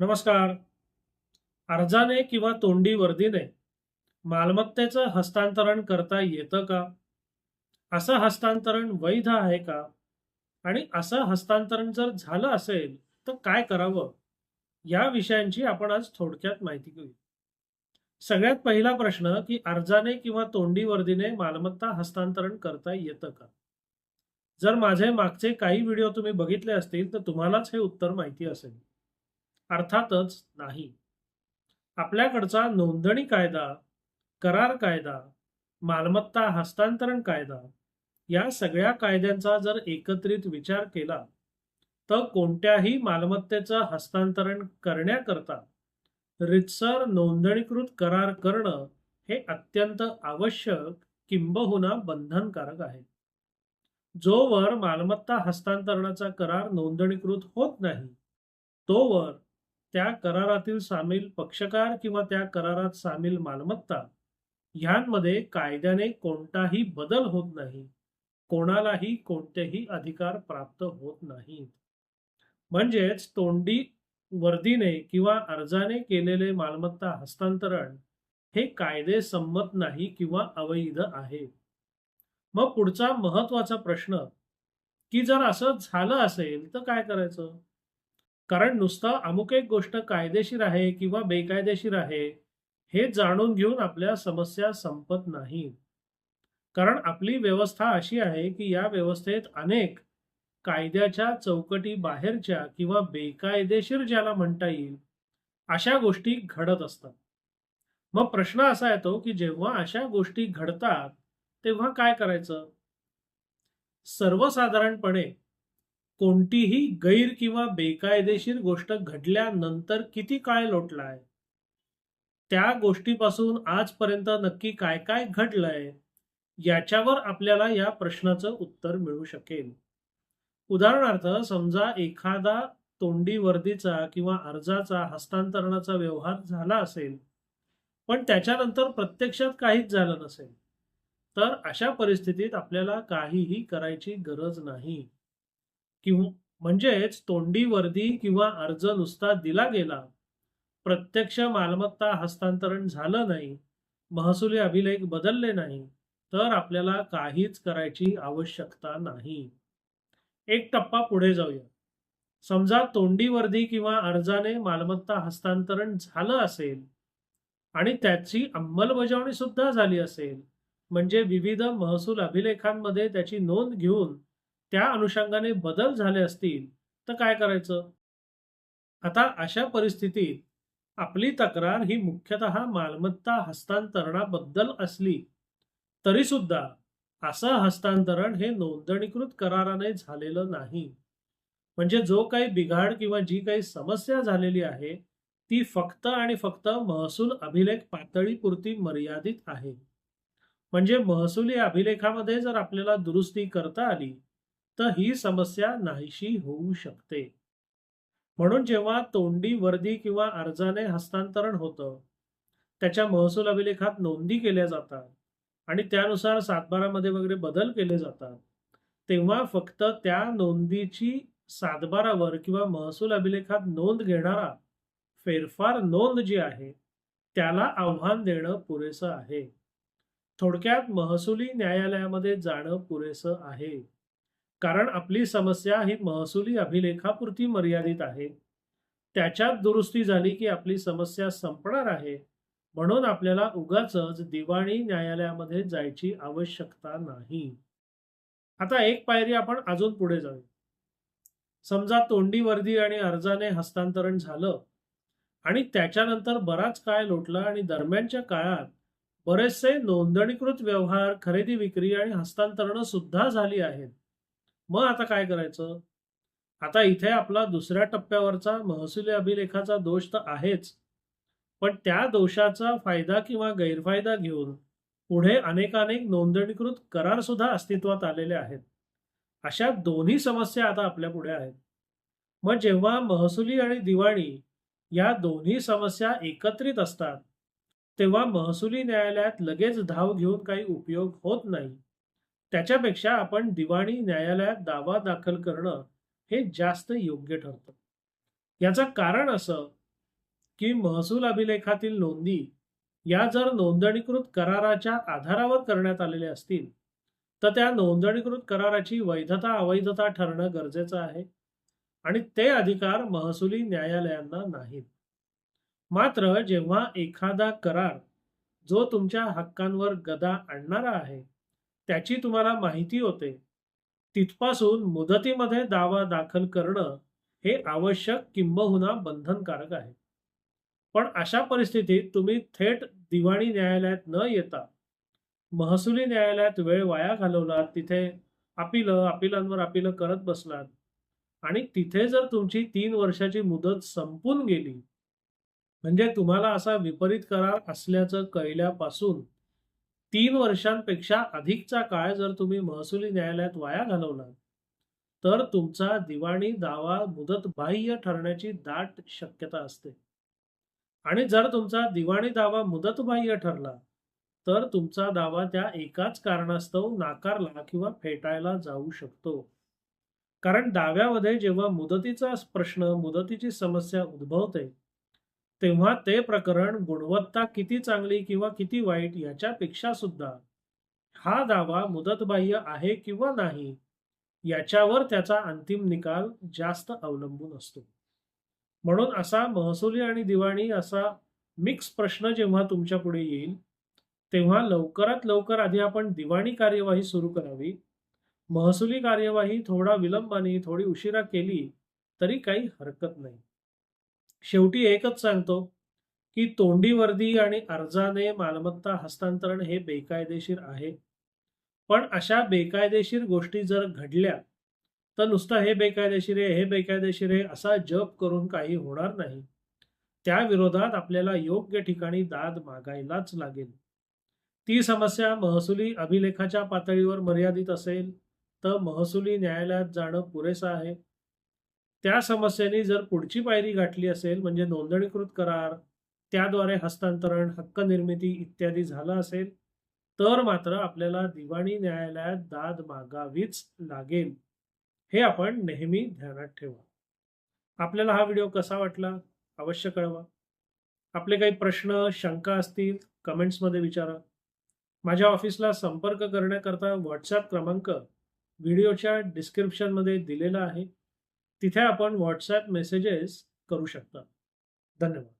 नमस्कार. अर्जाने किंवा तोंडी वर्दीने मालमत्तेचं हस्तांतरण करता येतं का? असं हस्तांतरण वैध आहे का? आणि असं हस्तांतरण जर झालं असेल तर काय करावं? या विषयांची आपण आज थोडक्यात माहिती घेऊ सगळ्यात पहिला प्रश्न की अर्जाने किंवा तोंडी वर्दीने मालमत्ता हस्तांतरण करता येतं का? जर माझे मागचे काही व्हिडिओ तुम्ही बघितले असतील तर तुम्हालाच हे उत्तर माहिती असेल. अर्थातच नाही. आपल्याकडचा नोंदणी कायदा करार कायदा मालमत्ता हस्तांतरण कायदा या सगळ्या कायद्यांचा जर एकत्रित विचार केला तर कोणत्याही मालमत्तेचं हस्तांतरण करण्याकरता रितसर नोंदणीकृत करार करणं हे अत्यंत आवश्यक किंबहुना बंधनकारक आहे. जोवर मालमत्ता हस्तांतरणाचा करार नोंदणीकृत होत नाही तोवर त्या करारातील सामील पक्षकार किंवा त्या करारात सामील मालमत्ता ह्यांमध्ये कायद्याने कोणताही बदल होत नाही. कोणालाही कोणतेही अधिकार प्राप्त होत नाहीत. म्हणजेच तोंडी वर्दीने किंवा अर्जाने केलेले मालमत्ता हस्तांतरण हे कायदे संमत नाही किंवा अवैध आहे. मग पुढचा महत्त्वाचा प्रश्न की जर असं झालं असेल तर काय करायचं? कारण नुसतं अमुक एक गोष्ट कायदेशीर आहे किंवा बेकायदेशीर आहे हे जाणून घेऊन आपल्या समस्या संपत नाही. कारण आपली व्यवस्था अशी आहे की या व्यवस्थेत अनेक कायद्याच्या चौकटी बाहेरच्या किंवा बेकायदेशीर ज्याला म्हणता येईल अशा गोष्टी घडत असतात. मग प्रश्न असा येतो की जेव्हा अशा गोष्टी घडतात तेव्हा काय करायचं? सर्वसाधारणपणे कोणतीही गैर किंवा बेकायदेशीर गोष्ट घडल्यानंतर किती काळ लोटलाय? त्या गोष्टीपासून आजपर्यंत नक्की काय काय घडलंय? याच्यावर आपल्याला या प्रश्नाचं उत्तर मिळू शकेल. उदाहरणार्थ समजा एखादा तोंडी वर्दीचा किंवा अर्जाचा हस्तांतरणाचा व्यवहार झाला असेल पण त्याच्यानंतर प्रत्यक्षात काहीच झालं नसेल तर अशा परिस्थितीत आपल्याला काहीही करायची गरज नाही. किंवा म्हणजेच तोंडी वर्दी किंवा अर्ज नुसता दिला गेला प्रत्यक्ष मालमत्ता हस्तांतरण झालं नाही महसुली अभिलेख बदलले नाही तर आपल्याला काहीच करायची आवश्यकता नाही. एक टप्पा पुढे जाऊया. समजा तोंडी वर्दी किंवा अर्जाने मालमत्ता हस्तांतरण झालं असेल आणि त्याची अंमलबजावणी सुद्धा झाली असेल म्हणजे विविध महसूल अभिलेखांमध्ये त्याची नोंद घेऊन त्या अनुषंगाने बदल झाले असतील तर काय करायचं? आता अशा परिस्थितीत आपली तक्रार ही मुख्यतः मालमत्ता हस्तांतरणाबद्दल असली तरी सुद्धा असं हस्तांतरण हे नोंदणीकृत कराराने झालेलं नाही. म्हणजे जो काही बिघाड किंवा जी काही समस्या झालेली आहे ती फक्त आणि फक्त महसूल अभिलेख पातळीपुरती मर्यादित आहे. म्हणजे महसुली अभिलेखामध्ये जर आपल्याला दुरुस्ती करता आली तर ही समस्या नाहीशी होऊ शकते. म्हणून जेव्हा तोंडी वर्दी किंवा अर्जाने हस्तांतरण होतं त्याच्या महसूल अभिलेखात नोंदी केल्या जातात आणि त्यानुसार सातबारामध्ये वगैरे बदल केले जातात तेव्हा फक्त त्या नोंदीची सातबारावर किंवा महसूल अभिलेखात नोंद घेणारा फेरफार नोंद जी आहे त्याला आव्हान देणं पुरेसं आहे. थोडक्यात महसुली न्यायालयामध्ये जाणं पुरेसं आहे. कारण आपली समस्या ही महसुली अभिलेखापुरती मर्यादित आहे. त्याच्यात दुरुस्ती झाली की आपली समस्या संपणार आहे म्हणून आपल्याला उगाच दिवाणी न्यायालयामध्ये जायची आवश्यकता नाही. आता एक पायरी आपण अजून पुढे जाऊ. समजा तोंडी वर्दी आणि अर्जाने हस्तांतरण झालं आणि त्याच्यानंतर बराच काळ लोटला आणि दरम्यानच्या काळात बरेचसे नोंदणीकृत व्यवहार खरेदी विक्री आणि हस्तांतरण सुद्धा झाली आहेत. मग आता काय करायचं? आता इथे आपला दुसऱ्या टप्प्यावरचा महसुली अभिलेखाचा दोष तर आहेच. पण त्या दोषाचा फायदा किंवा गैरफायदा घेऊन पुढे अनेकानेक नोंदणीकृत करार सुद्धा अस्तित्वात आलेले आहेत. अशा दोन्ही समस्या आता आपल्या पुढे आहेत. मग जेव्हा महसुली आणि दिवाणी या दोन्ही समस्या एकत्रित असतात तेव्हा महसुली न्यायालयात लगेच धाव घेऊन काही उपयोग होत नाही. त्याच्यापेक्षा आपण दिवाणी न्यायालयात दावा दाखल करणं हे जास्त योग्य ठरतं. याचं कारण असं की महसूल अभिलेखातील नोंदी या जर नोंदणीकृत कराराच्या आधारावर करण्यात आलेल्या असतील तर त्या नोंदणीकृत कराराची वैधता अवैधता ठरणं गरजेचं आहे आणि ते अधिकार महसुली न्यायालयांना नाहीत. मात्र जेव्हा एखादा करार जो तुमच्या हक्कांवर गदा आणणारा आहे त्याची तुम्हाला माहिती होते. तिथपासून मुदतीमध्ये दावा दाखल करणं हे आवश्यक किंबहुना बंधनकारक आहे. पण अशा परिस्थितीत तुम्ही थेट दिवाणी न्यायालयात न येता महसुली न्यायालयात वेळ वाया घालवलात तिथे अपिलं अपिलांवर अपिलं करत बसलात आणि तिथे जर तुमची तीन वर्षाची मुदत संपून गेली म्हणजे तुम्हाला असा विपरीत करार असल्याचं कळल्यापासून तीन वर्षांपेक्षा अधिकचा काळ जर तुम्ही महसुली न्यायालयात वाया घालवला तर तुमचा दिवाणी दावा मुदत बाह्य ठरण्याची दाट शक्यता असते. आणि जर तुमचा दिवाणी दावा मुदतबाह्य ठरला तर तुमचा दावा त्या एकाच कारणास्तव नाकारला किंवा फेटाळला जाऊ शकतो. कारण दाव्यामध्ये जेव्हा मुदतीचा प्रश्न मुदतीची समस्या उद्भवते तेव्हा ते प्रकरण गुणवत्ता किती चांगली किंवा किती वाईट याच्यापेक्षा सुद्धा. हा दावा मुदतबाह्य आहे किंवा नाही याच्यावर त्याचा अंतिम निकाल जास्त अवलंबून असतो. म्हणून असा महसुली आणि दिवाणी असा मिक्स प्रश्न जेव्हा तुमच्यापुढे येईल तेव्हा लवकरात लवकर आधी आपण दिवाणी कार्यवाही सुरू करावी. महसुली कार्यवाही थोडा विलंबाने थोडी उशिरा केली तरी काही हरकत नाही. शेवटी एकच सांगतो की तोंडी वर्दी आणि अर्जाने मालमत्ता हस्तांतरण हे बेकायदेशीर आहे. पण अशा बेकायदेशीर गोष्टी जर घडल्या तर नुसतं हे बेकायदेशीर आहे हे बेकायदेशीर आहे असा जप करून काही होणार नाही. त्या विरोधात आपल्याला योग्य ठिकाणी दाद मागायलाच लागेल. ती समस्या महसुली अभिलेखाच्या पातळीवर मर्यादित असेल तर महसुली न्यायालयात जाणं पुरेसं आहे. त्या समस्येने जर पुढची पायरी गाठली असेल म्हणजे नोंदणीकृत करार त्याद्वारे हस्तांतरण हक्क निर्मिती इत्यादी झालं असेल तर मात्र आपल्याला दिवाणी न्यायालयात दाद मागावीच लागेल. हे आपण नेहमी ध्यानात ठेवा. आपल्याला हा व्हिडिओ कसा वाटला? अवश्य कळवा. आपले काही प्रश्न शंका असतील कमेंट्समध्ये विचारा. माझ्या ऑफिसला संपर्क करण्याकरता व्हॉट्सॲप क्रमांक व्हिडिओच्या डिस्क्रिप्शनमध्ये दिलेला आहे. तिथे आपण व्हॉट्सॲप मेसेजेस करू शकता. धन्यवाद.